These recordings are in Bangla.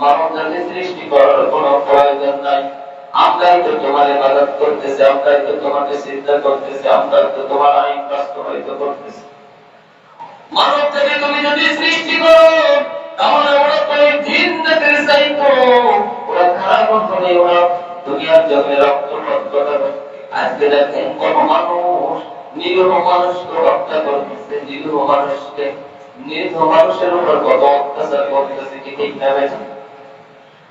মানব জাতি সৃষ্টি করার কোনো প্রয়োজন নাই। আমরাই তো তোমার ইবাদত করতেছি, আমরাই তো তোমাকে চিন্তা করতেছি আমরা তো তোমার আইন বাস্তবায়িত করতেছি। মানব থেকে তুমি যদি সৃষ্টি করো, তাহলে ওরা তো এই দিন দেখতে চাইতো। ওরা খারাপ হবে ওরা দুনিয়ার জন্য রক্ত করবে আজকে দেখেন কোন মানুষ নিরীহ মানুষকে হত্যা করতেছে, নিরীহ মানুষের উপর কত অত্যাচার করতেছে, কি ঠিক না বেঠিক?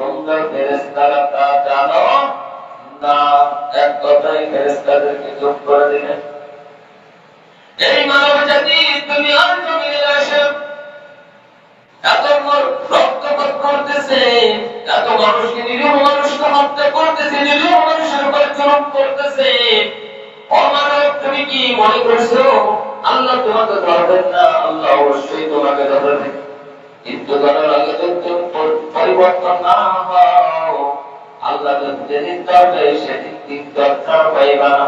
তোমরা ফেরেশতারা তা জানো? না, এক কথায় ফেরেশতাদেরকে চুপ করে দিলেন এই মানব জাতি তুমি জমিনে আসে। এত রক্তপাত করতেছে, এত মানুষকে নিরীহ মানুষকে হত্যা করতেছে, নিরীহ মানুষের উপর জুলুম করতেছে। অমানব, তুমি কি মনে করছ? আল্লাহ তোমাকে ধরবেন না, আল্লাহ অবশ্যই তোমাকে ধরবেন। কিন্তু পরিবর্তন না হও আল্লাহ যেদিন ধরবে সেদিন দিন দরকার পাইবা না।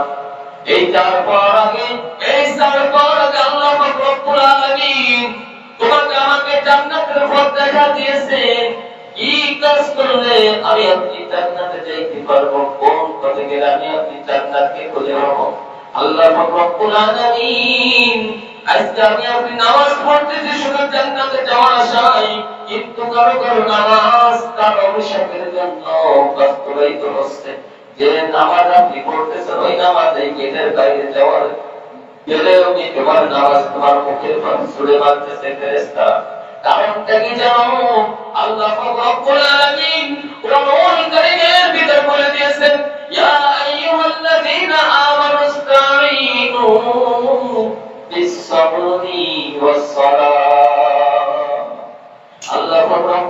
এই তারপর আগে, এই তারপর আল্লাহ তোমাকে আমাকে জান্নাতের পথ দেখা কি কাজ করলে আমি আপনি জান্নাতে যাইতে পারব? কোন পথে গেলে আমি আপনি জান্নাতকে খুঁজে পাবো? আল্লাহ রব্বুল আলামিন আজকে আমি আপনি নামাজ যাওয়ার কিন্তু কারও কারও নামাজ তার অভিশাপের জন্য বাস্তবায়িত হচ্ছে। যে নামাজ আপনি পড়তেছেন, ওই নামাজ গেটের বাইরে যাওয়ার গেলেও কি তোমার নামাজ তোমার মুখের ছুড়ে মারতেছে ফেরেস্তা কারণটা কি জানো? আল্লাহ রব্বুল আলামিন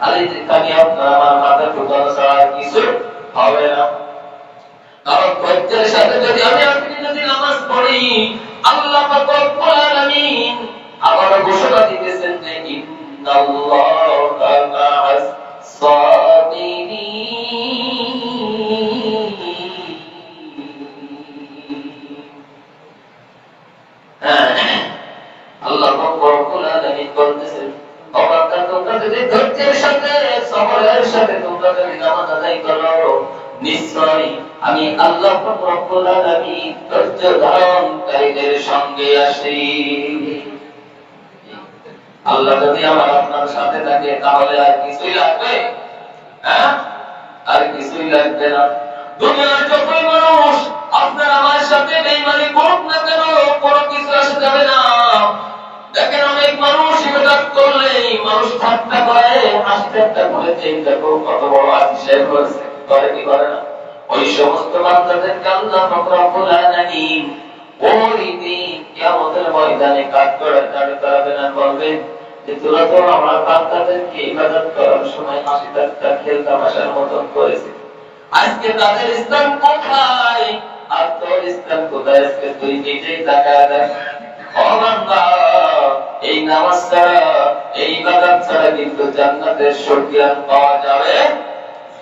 খালি আপনার আমার মাথা ঢুকানো ছাড়া আর কিছু হবে না। কারণ ধৈর্যের সাথে যদি আমি আপনি যদি নামাজ পড়ি, আল্লাহ পাক রব্বুল আলামিন আবার ঘোষণা দিতেছেন যে, ইন্নাল্লাহা আমি আল্লাহ রব্বুল আলামিন সঙ্গে আসি আল্লাহ যদি আমার আপনার সাথে থাকে, তাহলে আর কিছুই লাগবে? হ্যাঁ? আর কিছুই লাগবে না। করুক দেখেন অনেক মানুষ ইবাদত করলে মানুষ ঠাট্টা করে হাসি ঠাট্টা করে চিন্তা করো কত বড় আতিশয় করেছে করে কি করে না? ওই সমস্ত বান্দাদের কাল্লা রব্বুল আলামিন ওই দিন কিয়ামতের ময়দানে কাজ করে দাঁড় করাবেন আর বলবেন বান্দাদেরকে করার এই নামাজ ছাড়া, এই ইবাদত ছাড়া কিন্তু জান্নাতের সুজ্ঞান পাওয়া যাবে?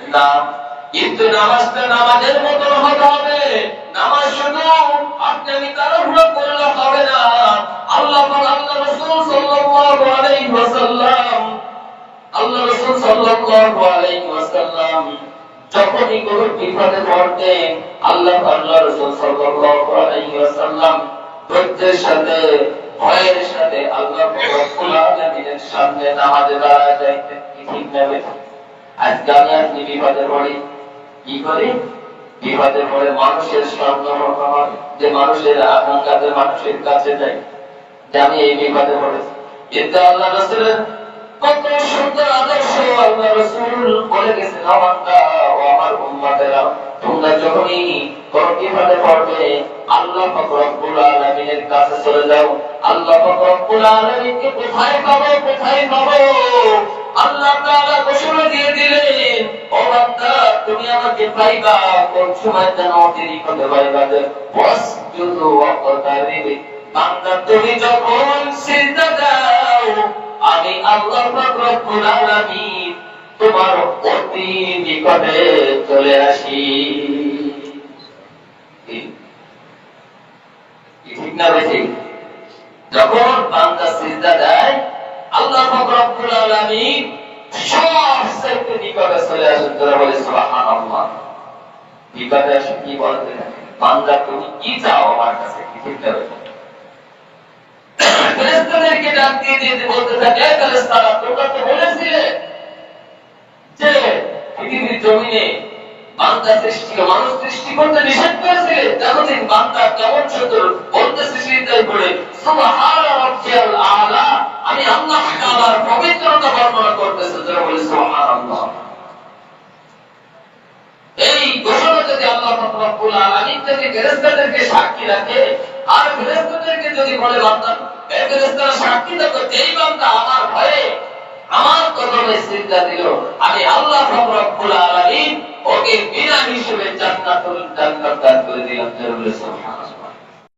না। কিন্তু নামাজটা নামাজের মতন হতে হবে। নামাজ শুধু আপনি আমি তাড়াহুড়ো করলে হবে না। আল্লাহ আল্লাহ রাসূল সাল্লাল্লাহু ওয়াসাল্লাম, আল্লাহ ওয়াসাল্লাম যখনই বিপদে পড়তেন আল্লাহ আল্লাহ ওয়াসাল্লাম ধৈর্যের সাথে, ভয়ের সাথে আল্লাহ রব্বুল আলামিনের সামনে নামাজে দাঁড়ায় যাইতেন, কি ঠিক আজকে আমি আপনি বিপদে পড়ি? কি করি? বিপদে পড়ে মানুষের স্বপ্ন হয়, যে মানুষের আকাঙ্ক্ষাতে মানুষের কাছে যাই যে আমি এই বিপদে পড়েছি। কিন্তু আল্লাহ রসুলের কত সুন্দর আদর্শ আল্লাহ রসুল বলে গেছেন আমানটা ও আমার উম্মাদেরা তোমরা যখনই কোন বিপদে পড়বে, আল্লাহ পাক রব্বুল আলামিনের কাছে চলে যাও। আল্লাহ পাক রব্বুল আলামিনকে কোথায় পাবো কোথায় পাবো? আল্লাহ তাআলা ঘোষণা দিয়ে দিলেন, ও বান্দা তুমি আমাকে পাইবা, কোন সময় যেন দেরি করতে পাইবা যে ওয়াসজুদু ওয়াকতারিবি বান্দা তুমি যখন সিজদা দাও, আমি আল্লাহ পাক রব্বুল আলামিন তোমার অতি নিকটে চলে আসি। ঠিক না বেঠিক? যখন বান্দা সিজদা দেয়, আল্লাহ পাক রব্বুল আলামিন সবচেয়ে নিকটে চলে আসেন বলে নিকটে আসে কি বলতে? বান্দা, তুমি কি চাও আমার কাছে? কি না। বেঠিক ফেরেশতাদেরকে ডাক দিয়ে দিয়ে বলতে থাকে, "এ ফেরেশতারা, তোমরা তো বলেছিলে যে পৃথিবীর জমিনে বান্দা সৃষ্টি মানুষ সৃষ্টি করতে নিষেধ করেছিলে দেখো দিন বান্দা কেমন সুন্দর বলতেছে সিজদায় পড়ে সুবহানা রাব্বিয়াল আলা আমি আল্লাহ তাআলার পবিত্রতা বর্ণনা করতেছে, যারা বলে সুবহানাল্লাহ। এই ঘোষণা যদি আল্লাহ রব্বুল আলামিন যদি ফেরেশতাদেরকে সাক্ষী রাখে, আর ফেরেশতাদেরকে যদি বলে, বান্দা এই ফেরেশতারা সাক্ষী থাকো যেই বান্দা আমার ভয়ে আমার কদমে সিজদা দিল, আমি আল্লাহ রব্বুল আলামিন ওকে বিনা হিসেবে জান্নাতুল জান্নাত দান করে দিলাম, যারা বলে সুবহানাল্লাহ।